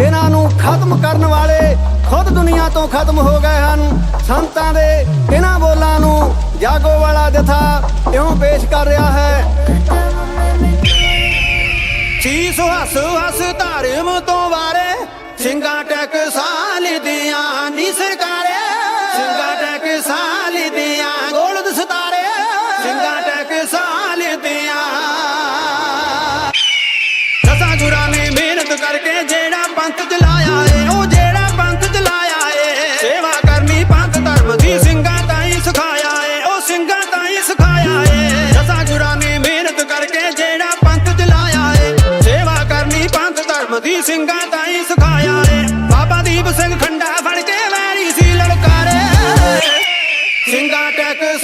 ਇਹਨਾਂ ਨੂੰ ਖਤਮ ਕਰਨ ਵਾਲੇ ਖੁਦ ਦੁਨੀਆ ਤੋਂ ਖਤਮ ਹੋ ਗਏ ਹਨ। ਸੰਤਾਂ ਦੇ ਇਹਨਾਂ ਬੋਲਾਂ ਨੂੰ ਜਾਗੋ ਵਾਲਾ ਜਥਾ ਇਉਂ ਪੇਸ਼ ਕਰ ਰਿਹਾ ਹੈ? ਸੀਸ ਹੱਸ ਹੱਸ ਧਰਮ ਤੋਂ ਵਾਰੇ, ਸਿੰਘਾ ਟੈਕ ਸਾਲ ਦੀਆਂ ਨੀ ਸਰਕਾਰੇ। ਸਿੰਘਾ ਟੈਕ ਦੀਆਂ ਗੋਲਦ ਸਤਾਰੇ, ਸਿੰਘਾ ਟੈਕ ਦੀਆਂ ਦੀ ਸਿੰਘਾਂ ਤਾਂ ਹੀ ਸਿਖਾਇਆ ਰੇ। ਬਾਬਾ ਦੀਪ ਸਿੰਘ ਖੰਡਾ ਫੜ ਕੇ ਵੈਰੀ ਸੀ ਲੜਕਾਰੇ ਸਿੰਘਾਂ ਟੈਕਸ